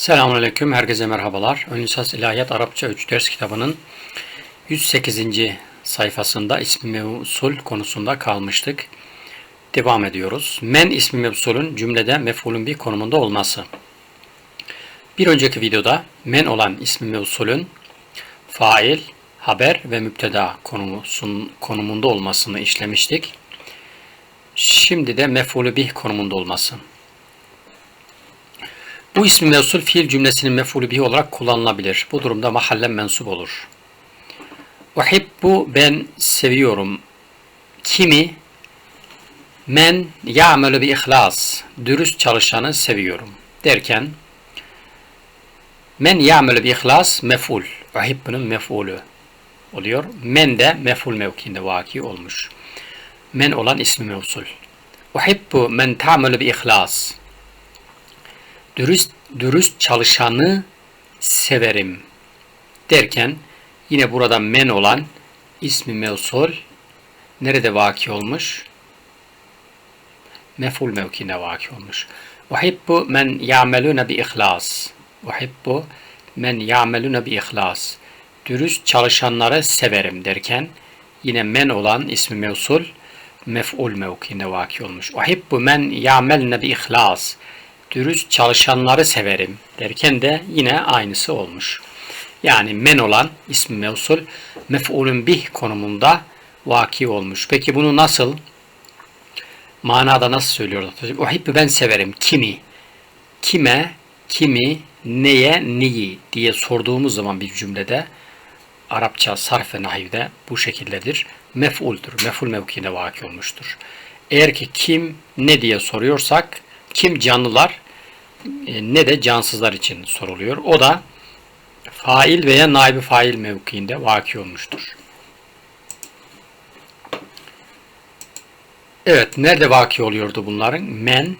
Selamünaleyküm, herkese merhabalar. Ön lisans İlahiyat Arapça 3 ders kitabının 108. sayfasında ismi mevsul konusunda kalmıştık. Devam ediyoruz. Men ismi mevsulün cümlede mef'ulün bir konumunda olması. Bir önceki videoda men olan ismi mevsulün fail, haber ve müpteda konumun, konumunda olmasını işlemiştik. Şimdi de mef'ulü bih konumunda olması. Bu ismi mevsul fiil cümlesinin mef'ulü bihi olarak kullanılabilir. Bu durumda mahallen mensup olur. Uhibbu ben seviyorum. Kimi? Men ya'melu bi ihlas. Dürüst çalışanı seviyorum. Derken men ya'melu bi ihlas mef'ul. Uhibbu'nun mef'ulü oluyor. Men de mef'ul mevkiinde vaki olmuş. Men olan ismi mevsul. Uhibbu men ta'melu bi ihlas dürüst, dürüst çalışanı severim derken yine burada men olan ismi mevsul nerede vaki olmuş? Meful mevkine vaki olmuş. Uhibbu men ya'melune bi ihlas. Uhibbu men ya'melune bi ihlas. Dürüst çalışanları severim derken yine men olan ismi mevsul mef'ul mevkine vaki olmuş. Uhibbu men ya'melne bi ihlas dürüst çalışanları severim derken de yine aynısı olmuş. Yani men olan ismi mevsul mef'ulün bih konumunda vaki olmuş. Peki bunu nasıl manada nasıl söylüyorlar? Uhibbu ben severim. Kimi? Kime? Kimi? Neye? Neyi? diye sorduğumuz zaman bir cümlede Arapça sarf ve nahivde bu şekildedir. Mef'uldur. Mef'ul mevkine vaki olmuştur. Eğer ki kim ne diye soruyorsak kim canlılar e, ne de cansızlar için soruluyor. O da fail veya naibi fail mevkiinde vaki olmuştur. Evet, nerede vaki oluyordu bunların? Men,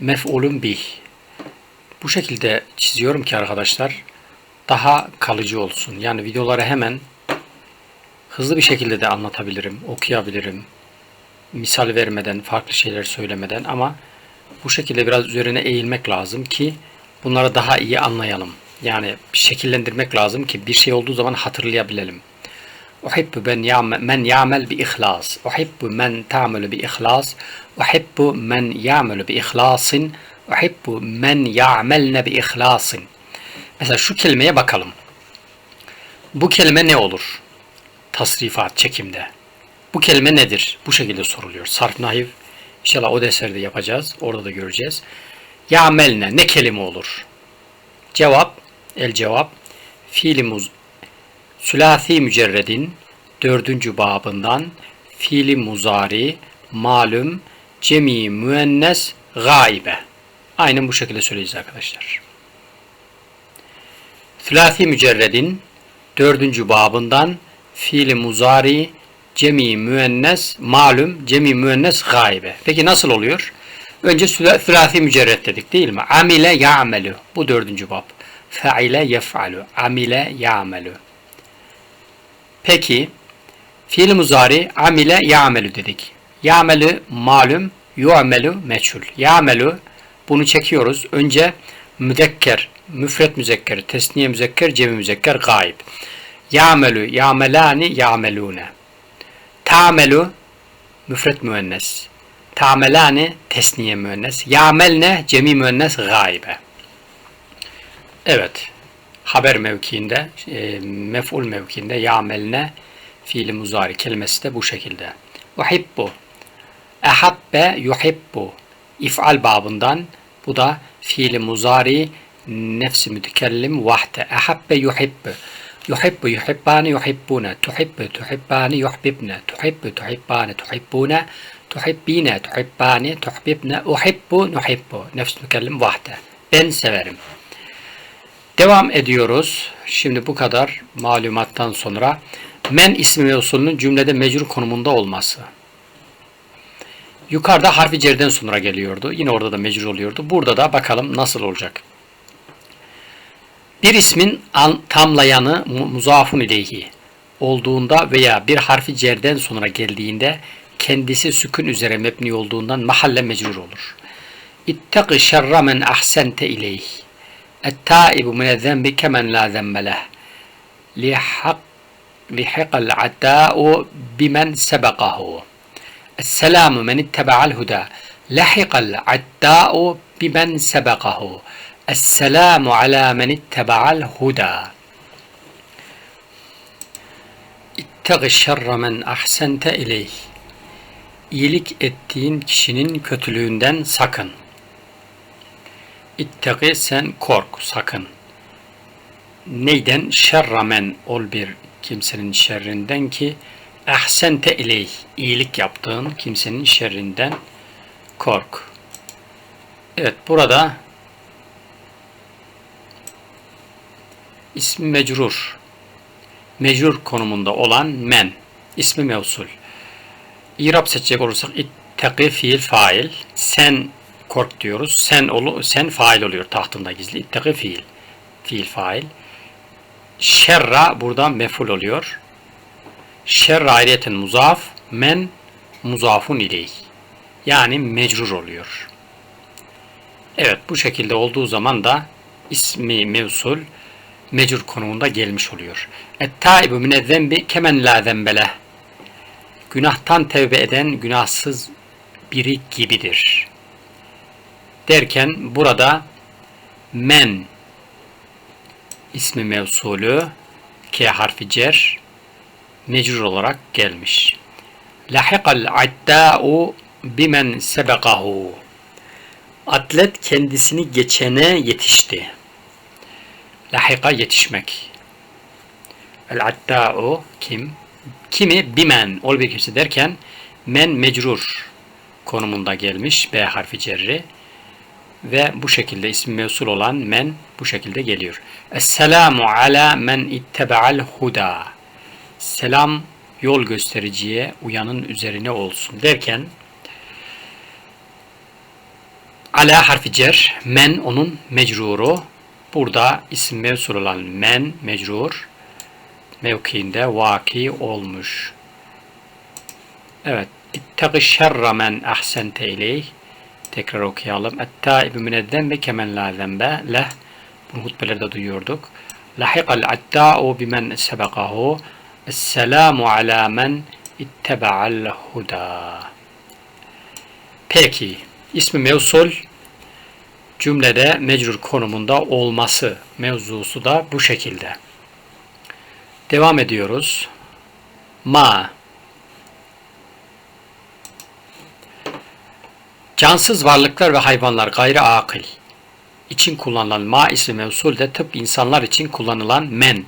mef'ulun bih. Bu şekilde çiziyorum ki arkadaşlar daha kalıcı olsun. Yani videoları hemen hızlı bir şekilde de anlatabilirim, okuyabilirim. Misal vermeden, farklı şeyler söylemeden ama bu şekilde biraz üzerine eğilmek lazım ki bunları daha iyi anlayalım. Yani şekillendirmek lazım ki bir şey olduğu zaman hatırlayabilelim. Uhibbu ben men ya'mel bi ihlas. Uhibbu men ta'melu bi ihlas. Uhibbu men ya'melu bi ihlasin. Uhibbu men ya'melne bi ihlasin. Mesela şu kelimeye bakalım. Bu kelime ne olur? Tasrifat, çekimde. Bu kelime nedir? Bu şekilde soruluyor. Sarf nahiv İnşallah o deserde yapacağız. Orada da göreceğiz. Ya'melne ne kelime olur? Cevap, el cevap, fiili muz, sülasi mücerredin dördüncü babından fiili muzari, malum, cemi müennes, gaibe. Aynen bu şekilde söyleyeceğiz arkadaşlar. Sülasi mücerredin dördüncü babından fiili muzari, cemi müennes malum, cemi müennes gaibe. Peki nasıl oluyor? Önce sülasi mücerret dedik değil mi? Amile ya'melu. Bu dördüncü bab. Fe'ile yef'alu. Amile ya'melu. Peki fiil muzari amile ya'melu dedik. Ya'melu malum, yu'melu meçhul. Ya'melu bunu çekiyoruz. Önce müzekker, müfret müzekker, tesniye müzekker, cemi müzekker, gaib. Ya'melu, ya'melani, ya'melune. Ta'melu müfret müennes. Ta'melani tesniye müennes. Ya'melne cemi müennes gaibe. Evet. Haber mevkiinde, e, mef'ul mevkiinde ya'melne fiili muzari kelimesi de bu şekilde. Uhibbu. Ehabbe yuhibbu. İf'al babından bu da fiili muzari nefsi mütekellim vahde. Ehabbe yuhibbu. Yuhibbu yuhibbane yuhibbune. Tuhibbu tuhibbane yuhibbne. Tuhibbu tuhibbane tuhibbune. Tuhibbine tuhibbane tuhibbne. Uhibbu nuhibbu. Nefs mükellim vahde. Ben severim. Devam ediyoruz. Şimdi bu kadar malumattan sonra men ismi mevsulunun cümlede mecrur konumunda olması. Yukarıda harfi cerden sonra geliyordu. Yine orada da mecrur oluyordu. Burada da bakalım nasıl olacak. Bir ismin tamlayanı muzafun ileyhi olduğunda veya bir harfi cerden sonra geldiğinde kendisi sükun üzere mebni olduğundan mahalle mecrur olur. İttaki şerra men ahsente ileyh. Et-taibu mine zembi kemen la zembeleh. Lihak lihikal adda'u bimen sebekahu. Esselamu men ittebe'al huda. Lihikal adda'u bimen sebekahu. Esselamu ala men ittebaal huda. İttegi şerre men ahsente ileyh. İyilik ettiğin kişinin kötülüğünden sakın. İttegi sen kork, sakın. Neyden? Şerramen ol bir kimsenin şerrinden ki ahsente ileyh. iyilik yaptığın kimsenin şerrinden kork. Evet burada ismi mecrur mecrur konumunda olan men ismi mevsul. İrab seçecek olursak ittaki fiil fail. Sen kork diyoruz. Sen olu, sen fail oluyor tahtında gizli. İttaki fiil. Fiil fail. Şerra burada meful oluyor. Şerra ayrıyeten muzaf. Men muzafun ileyh. Yani mecrur oluyor. Evet bu şekilde olduğu zaman da ismi mevsul mecrur konumunda gelmiş oluyor. Et-taibu minezzembi kemen la zembeleh. Günahtan tevbe eden günahsız biri gibidir. Derken burada men ismi mevsulü K harfi cer mecrur olarak gelmiş. Lahikal adda'u bimen sebekahu. Atlet kendisini geçene yetişti. Lahika yetişmek. El adda'u kim? Kimi bimen ol bir kimse derken men mecrur konumunda gelmiş B harfi cerri ve bu şekilde ismi mevsul olan men bu şekilde geliyor. Esselamu ala men itteba'al huda. Selam yol göstericiye uyanın üzerine olsun derken ala harfi cer men onun mecruru burada isim mevsul olan men mecrur mevkiinde vaki olmuş. Evet. İttaki şerra men ahsente ileyh. Tekrar okuyalım. Et-taibu minedden ve kemen la zembe leh. Bunu hutbelerde duyuyorduk. Lahikal adda'u bimen sebekahu. Esselamu ala men itteba'al huda. Peki. ismi mevsul cümlede mecrur konumunda olması mevzusu da bu şekilde. Devam ediyoruz. Ma Cansız varlıklar ve hayvanlar gayri akıl için kullanılan ma ismi mevsul de tıpkı insanlar için kullanılan men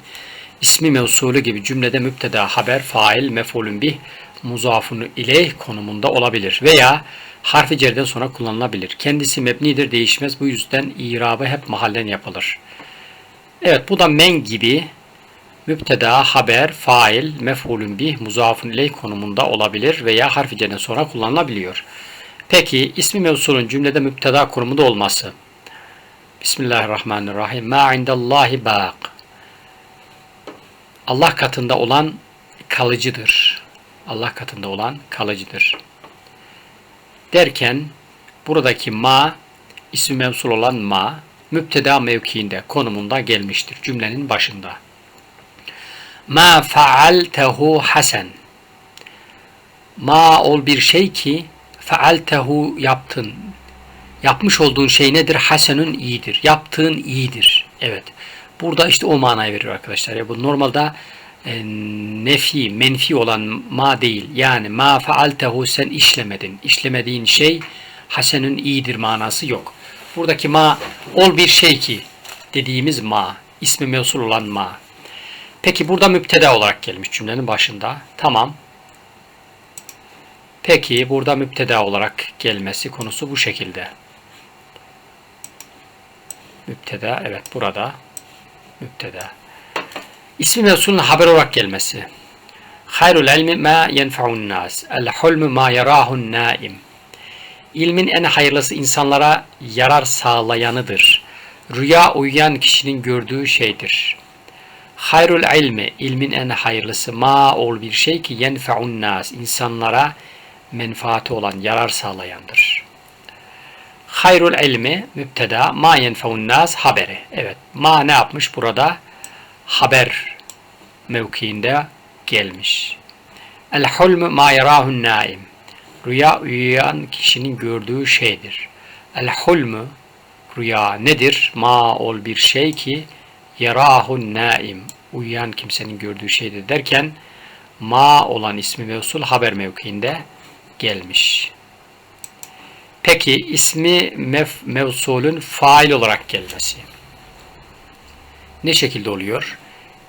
ismi mevsulü gibi cümlede müpteda, haber, fail, mef'ulün bih, muzafunu ileyh konumunda olabilir veya harfi cerden sonra kullanılabilir. Kendisi mebnidir, değişmez. Bu yüzden irabı hep mahallen yapılır. Evet bu da men gibi müpteda, haber, fail, mef'ulün bih, muzafun ileyh konumunda olabilir veya harfi cerden sonra kullanılabiliyor. Peki ismi mevsulun cümlede müpteda konumunda olması. Bismillahirrahmanirrahim. Ma indallahi baq. Allah katında olan kalıcıdır. Allah katında olan kalıcıdır. Derken buradaki ma ismi mevsul olan ma müpteda mevkiinde konumunda gelmiştir cümlenin başında. Ma faaltehu hasen. Ma ol bir şey ki faaltehu yaptın. Yapmış olduğun şey nedir? Hasenun iyidir. Yaptığın iyidir. Evet. Burada işte o manayı veriyor arkadaşlar. Ya bu normalde e, nefi, menfi olan ma değil. Yani ma faaltehu sen işlemedin. İşlemediğin şey hasenun iyidir manası yok. Buradaki ma ol bir şey ki dediğimiz ma. ismi mevsul olan ma. Peki burada müpteda olarak gelmiş cümlenin başında. Tamam. Peki burada müpteda olarak gelmesi konusu bu şekilde. Müpteda evet burada müpteda. İsmi mevsulun haber olarak gelmesi. Hayrul ilmi ma yenfa'un nas. El hulmu ma yarahun naim. İlmin en hayırlısı insanlara yarar sağlayanıdır. Rüya uyuyan kişinin gördüğü şeydir. Hayrul ilmi, ilmin en hayırlısı ma ol bir şey ki yenfa'un nas, insanlara menfaati olan, yarar sağlayandır. Hayrul ilmi müpteda ma yenfeun nas haberi. Evet. Ma ne yapmış burada? Haber mevkiinde gelmiş. El hulmü ma yarahun naim. Rüya uyuyan kişinin gördüğü şeydir. El hulmü rüya nedir? Ma ol bir şey ki yarahun naim. Uyuyan kimsenin gördüğü şeydir derken ma olan ismi mevsul haber mevkiinde gelmiş. Peki ismi mef, mevsulün fail olarak gelmesi. Ne şekilde oluyor?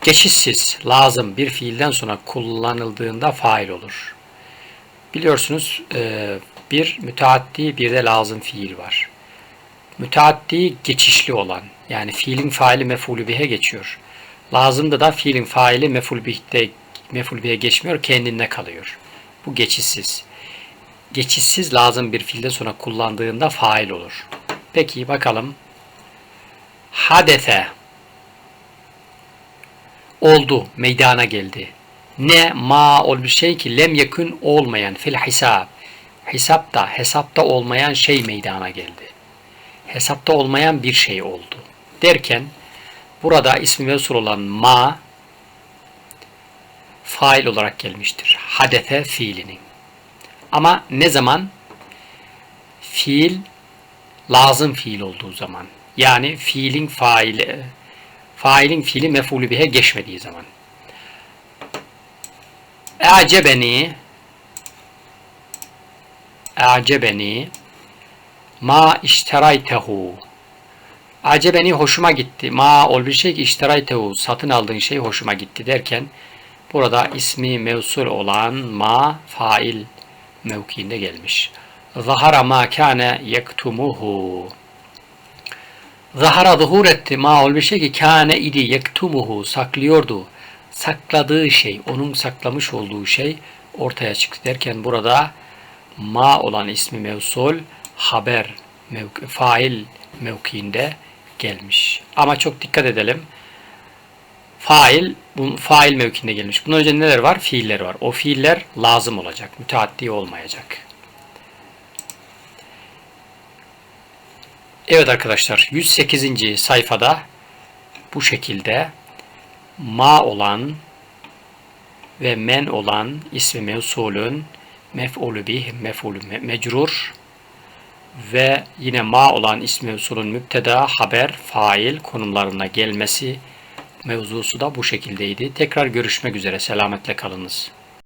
Geçişsiz, lazım bir fiilden sonra kullanıldığında fail olur. Biliyorsunuz e, bir müteaddi bir de lazım fiil var. Müteaddi geçişli olan yani fiilin faili mefulü bihe geçiyor. Lazımda da fiilin faili meful bihte meful bihe geçmiyor kendinde kalıyor. Bu geçişsiz. Geçişsiz lazım bir fiilde sonra kullandığında fail olur. Peki bakalım. Hadese oldu, meydana geldi. Ne ma ol bir şey ki lem yakın olmayan fil hisab. Hesapta, hesapta olmayan şey meydana geldi. Hesapta olmayan bir şey oldu. Derken burada ismi mevsul olan ma fail olarak gelmiştir. Hadefe fiilinin. Ama ne zaman? Fiil lazım fiil olduğu zaman. Yani fiilin faili failin fiili mef'ulü bihe geçmediği zaman. E'cebeni E'cebeni ma işteraytehu Acebeni hoşuma gitti. Ma ol bir şey ki işteraytehu satın aldığın şey hoşuma gitti derken burada ismi mevsul olan ma fail mevkiinde gelmiş. Zahara ma kâne yektumuhu. Zahara zuhur etti ma ol bir şey ki kâne idi yektumuhu saklıyordu. Sakladığı şey, onun saklamış olduğu şey ortaya çıktı derken burada ma olan ismi mevsul haber mevki, fail mevkiinde gelmiş. Ama çok dikkat edelim. Fail, bu fail mevkinde gelmiş. Bundan önce neler var? Fiiller var. O fiiller lazım olacak. Müteaddi olmayacak. Evet arkadaşlar 108. sayfada bu şekilde ma olan ve men olan ismi mevsulün mef'ulü bih, mef'ulü mecrur ve yine ma olan ismi mevsulün müpteda, haber, fail konumlarına gelmesi mevzusu da bu şekildeydi. Tekrar görüşmek üzere. Selametle kalınız.